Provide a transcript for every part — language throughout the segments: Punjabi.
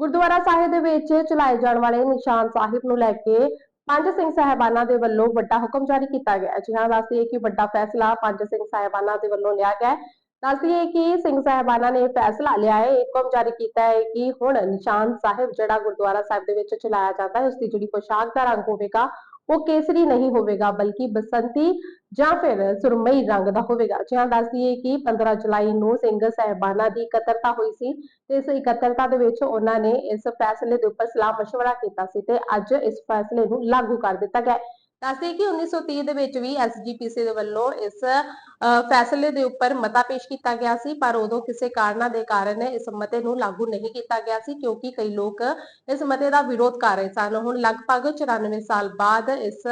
ਗੁਰਦੁਆਰਾ ਸਾਹਿਬ ਦੇ ਵਿੱਚ ਚਲਾਏ ਜਾਣ ਵਾਲੇ ਨਿਸ਼ਾਨ ਸਾਹਿਬ ਨੂੰ ਲੈ ਕੇ ਪੰਜ ਸਿੰਘ ਸਾਹਿਬਾਨਾਂ ਦੇ ਵੱਲੋਂ ਵੱਡਾ ਹੁਕਮ ਜਾਰੀ ਕੀਤਾ ਗਿਆ ਹੈ। ਜੀ ਹਾਂ ਹੈ ਕਿ ਵੱਡਾ ਫੈਸਲਾ ਪੰਜ ਸਿੰਘ ਸਾਹਿਬਾਨਾਂ ਦੇ ਵੱਲੋਂ ਲਿਆ ਗਿਆ ਹੈ। ਦੱਸਦੀਏ ਕਿ ਸਿੰਘ ਸਾਹਿਬਾਨਾਂ ਨੇ ਫੈਸਲਾ ਲਿਆ ਹੈ, ਇਹ ਹੁਕਮ ਜਾਰੀ ਕੀਤਾ ਹੈ ਕਿ ਹੁਣ ਨਿਸ਼ਾਨ ਸਾਹਿਬ ਜਿਹੜਾ ਗੁਰਦੁਆਰਾ ਸਾਹਿਬ ਦੇ ਵਿੱਚ ਚਲਾਇਆ ਜਾਂਦਾ ਹੈ ਉਸ ਦੀ ਜਿਹੜੀ ਪੋਸ਼ਾਕ ਦਾ ਰੰਗ ਹੋਵੇਗਾ ਉਹ ਕੇਸਰੀ ਨਹੀਂ ਹੋਵੇਗਾ ਬਲਕਿ ਬਸੰਤੀ ਜਾਂ ਫਿਰ ਸੁਰਮਈ ਰੰਗ ਦਾ ਹੋਵੇਗਾ ਜੀ ਹਾਂ ਦੱਸਦੀਏ ਕਿ 15 ਜੁਲਾਈ ਨੂੰ ਸਿੰਘ ਸਾਹਿਬਾਨਾਂ ਦੀ ਇਕੱਤਰਤਾ ਹੋਈ ਸੀ ਤੇ ਇਸ ਇਕੱਤਰਤਾ ਦੇ ਵਿੱਚ ਉਹਨਾਂ ਨੇ ਇਸ ਫੈਸਲੇ ਦੇ ਉੱਪਰ ਸਲਾਹ مشورہ ਕੀਤਾ ਸੀ ਤੇ ਅੱਜ ਇਸ ਫੈਸਲੇ ਨੂੰ ਲਾਗੂ ਕਰ ਦਿੱਤਾ ਗਿਆ ਹੈ ਦੱਸਦੇ ਕਿ 1930 ਦੇ ਵਿੱਚ ਵੀ ਐਸਜੀਪੀਸੀ ਦੇ ਵੱਲੋਂ ਇਸ ਫੈਸਲੇ ਦੇ ਉੱਪਰ ਮਤਾ ਪੇਸ਼ ਕੀਤਾ ਗਿਆ ਸੀ, ਪਰ ਉਦੋਂ ਕਿਸੇ ਕਾਰਨਾਂ ਦੇ ਕਾਰਨ ਇਸ ਮਤੇ ਨੂੰ ਲਾਗੂ ਨਹੀਂ ਕੀਤਾ ਗਿਆ ਸੀ, ਕਿਉਂਕਿ ਕਈ ਲੋਕ ਇਸ ਮਤੇ ਦਾ ਵਿਰੋਧ ਕਰ ਰਹੇ ਸਨ। ਹੁਣ ਲਗਭਗ 94 ਸਾਲ ਬਾਅਦ ਇਸ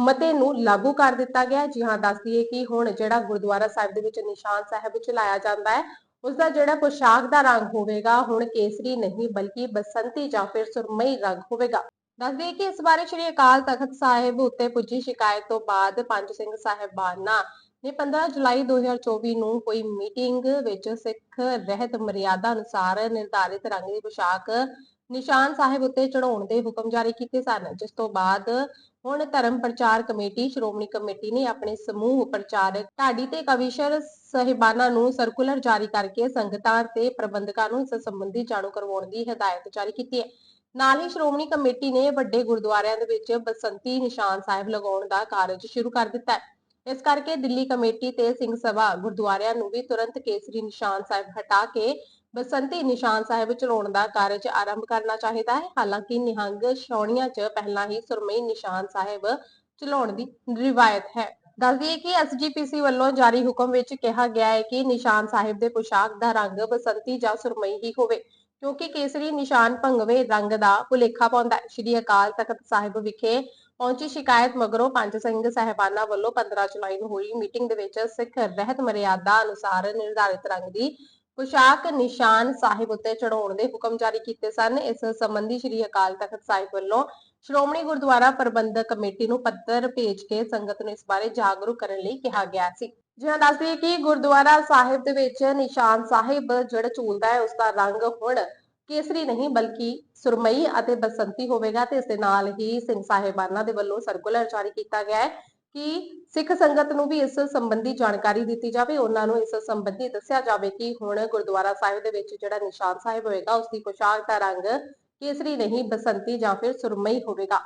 ਮਤੇ ਨੂੰ ਲਾਗੂ ਕਰ ਦਿੱਤਾ ਗਿਆ। ਜੀ ਹਾਂ, ਦੱਸ ਦਈਏ ਕਿ ਹੁਣ ਜਿਹੜਾ ਗੁਰਦੁਆਰਾ ਸਾਹਿਬ ਦੇ ਵਿੱਚ ਨਿਸ਼ਾਨ ਸਾਹਿਬ ਚਲਾਇਆ ਜਾਂਦਾ ਹੈ ਉਸ ਦਾ ਜਿਹੜਾ ਪੋਸ਼ਾਕ ਦਾ ਰੰਗ ਹੋਵੇਗਾ, ਹੁਣ ਕੇਸਰੀ ਨਹੀਂ, ਬਲਕਿ ਬਸੰਤੀ ਜਾਂ ਫਿਰ ਸੁਰਮਈ ਰੰਗ ਹੋਵੇਗਾ। ਦੱਸ ਦਈਏ ਕਿ ਇਸ ਬਾਰੇ ਸ਼੍ਰੀ ਅਕਾਲ ਤਖਤ ਸਾਹਿਬ ਉੱਤੇ ਪੁੱਜੀ ਸ਼ਿਕਾਇਤ ਤੋਂ ਬਾਅਦ ਪੰਜ ਸਿੰਘ ਸਾਹਿਬਾਨਾਂ ਨੇ 15 ਜੁਲਾਈ 2024 ਨੂੰ ਹੋਈ ਮੀਟਿੰਗ ਵਿੱਚ ਸਿੱਖ ਰਹਿਤ ਮਰਿਆਦਾ ਅਨੁਸਾਰ ਨਿਰਧਾਰਿਤ ਰੰਗ ਦੀ ਪੋਸ਼ਾਕ ਨਿਸ਼ਾਨ ਸਾਹਿਬ ਉੱਤੇ ਚੜਾਉਣ ਦੇ ਹੁਕਮ ਜਾਰੀ ਕੀਤੇ ਸਨ, ਜਿਸ ਤੋਂ ਬਾਅਦ ਹੁਣ ਧਰਮ ਪ੍ਰਚਾਰ ਕਮੇਟੀ, ਸ਼੍ਰੋਮਣੀ ਕਮੇਟੀ ਨੇ ਆਪਣੇ ਸਮੂਹ ਪ੍ਰਚਾਰਕ ਢਾਡੀ ਤੇ ਕਵੀਸ਼ਰ ਸਾਹਿਬਾਨਾਂ ਨੂੰ ਸਰਕੂਲਰ ਜਾਰੀ ਕਰਕੇ ਸੰਗਤਾਂ ਤੇ ਪ੍ਰਬੰਧਕਾਂ ਨੂੰ ਇਸ ਸੰਬੰਧੀ ਜਾਣੂ ਕਰਵਾਉਣ ਦੀ ਹਦਾਇਤ ਜਾਰੀ ਕੀਤੀ ਹੈ। ਨਾਲ ਹੀ ਸ਼੍ਰੋਮਣੀ ਕਮੇਟੀ ਨੇ ਵੱਡੇ ਗੁਰਦੁਆਰਿਆਂ ਦੇ ਵਿੱਚ ਬਸੰਤੀ ਨਿਸ਼ਾਨ ਸਾਹਿਬ ਲਗਾਉਣ ਦਾ ਕਾਰਜ ਸ਼ੁਰੂ ਕਰ ਦਿੱਤਾ ਹੈ। ਇਸ ਕਰਕੇ ਦਿੱਲੀ ਕਮੇਟੀ ਤੇ ਸਿੰਘ ਸਭਾ ਗੁਰਦੁਆਰਿਆਂ ਨੂੰ ਵੀ ਤੁਰੰਤ ਕੇਸਰੀ ਨਿਸ਼ਾਨ ਸਾਹਿਬ ਹਟਾ ਕੇ ਬਸੰਤੀ ਨਿਸ਼ਾਨ ਸਾਹਿਬ ਚਲਾਉਣ ਦਾ ਕਾਰਜ ਆਰੰਭ ਕਰਨਾ ਚਾਹੀਦਾ ਹੈ। ਹਾਲਾਂਕਿ ਨਿਹੰਗ ਛਾਉਣੀਆਂ 'ਚ ਪਹਿਲਾਂ ਹੀ ਸੁਰਮਈ ਨਿਸ਼ਾਨ ਸਾਹਿਬ ਚਲਾਉਣ ਦੀ ਰਿਵਾਇਤ ਹੈ। ਦੱਸ ਦਈਏ ਕਿ ਐਸਜੀਪੀਸੀ ਵੱਲੋਂ ਜਾਰੀ ਹੁਕਮ ਵਿੱਚ ਕਿਹਾ ਗਿਆ ਹੈ ਕਿ ਨਿਸ਼ਾਨ ਸਾਹਿਬ ਦੇ ਪੋਸ਼ਾਕ ਦਾ ਰੰਗ ਬਸੰਤੀ ਜਾਂ ਸੁਰਮਈ ਹੀ ਹੋਵੇ। ਕਿਉਂਕਿ ਕੇਸਰੀ ਨਿਸ਼ਾਨ ਭੰਗਵੇਂ ਰੰਗ ਦਾ ਭੁਲੇਖਾ ਪਾਉਂਦਾ ਹੈ। ਸ਼੍ਰੀ ਅਕਾਲ ਤਖਤ ਸਾਹਿਬ ਵਿਖੇ ਪਹੁੰਚੀ ਸ਼ਿਕਾਇਤ ਮਗਰੋਂ ਪੰਜ ਸਿੰਘ ਸਾਹਿਬਾਨਾਂ ਵੱਲੋਂ 15 ਜੁਲਾਈ ਨੂੰ ਹੋਈ ਮੀਟਿੰਗ ਦੇ ਵਿੱਚ ਸਿੱਖ ਰਹਿਤ ਮਰਿਆਦਾ ਅਨੁਸਾਰ ਨਿਰਧਾਰਿਤ ਰੰਗ ਦੀ ਪੁਸ਼ਾਕ ਨਿਸ਼ਾਨ ਸਾਹਿਬ ਉੱਤੇ ਚੜਾਉਣ ਦੇ ਹੁਕਮ ਜਾਰੀ ਕੀਤੇ ਸਨ। ਇਸ ਸੰਬੰਧੀ ਸ਼੍ਰੀ ਅਕਾਲ ਤਖਤ ਸਾਹਿਬ ਵੱਲੋਂ ਸ਼੍ਰੋਮਣੀ ਗੁਰਦੁਆਰਾ ਪ੍ਰਬੰਧਕ ਕਮੇਟੀ ਨੂੰ ਪੱਤਰ ਭੇਜ ਕੇ ਸੰਗਤ ਨੂੰ ਇਸ ਬਾਰੇ ਜਾਗਰੂਕ ਕਰਨ ਲਈ ਕਿਹਾ ਗਿਆ ਸੀ। ਜਿਵੇਂ ਦੱਸ ਕਿ ਗੁਰਦੁਆਰਾ ਸਾਹਿਬ ਦੇ ਵਿੱਚ ਨਿਸ਼ਾਨ ਸਾਹਿਬ ਜਿਹੜਾ ਝੂਲਦਾ ਹੈ ਉਸ ਦਾ ਰੰਗ ਹੁਣ ਕੇਸਰੀ ਨਹੀਂ, ਬਲਕਿ ਸੁਰਮਈ ਅਤੇ ਬਸੰਤੀ ਹੋਵੇਗਾ ਤੇ ਇਸ ਦੇ ਨਾਲ ਹੀ ਸਿੰਘ ਸਾਹਿਬਾਨਾਂ ਦੇ ਵੱਲੋਂ ਸਰਕੂਲਰ ਜਾਰੀ ਕੀਤਾ ਗਿਆ ਹੈ ਕਿ ਸਿੱਖ ਸੰਗਤ ਨੂੰ ਵੀ ਇਸ ਸੰਬੰਧੀ ਜਾਣਕਾਰੀ ਦਿੱਤੀ ਜਾਵੇ। ਉਹਨਾਂ ਨੂੰ ਇਸ ਸੰਬੰਧੀ ਦੱਸਿਆ ਜਾਵੇ ਕਿ ਹੁਣ ਗੁਰਦੁਆਰਾ ਸਾਹਿਬ ਦੇ ਵਿੱਚ ਜਿਹੜਾ ਨਿਸ਼ਾਨ ਸਾਹਿਬ ਹੋਏਗਾ ਉਸ ਦੀ ਪੋਸ਼ਾਕ ਦਾ ਰੰਗ ਕੇਸਰੀ ਨਹੀਂ, ਬਸੰਤੀ ਜਾਂ ਫਿਰ ਸੁਰਮਈ ਹੋਵੇਗਾ।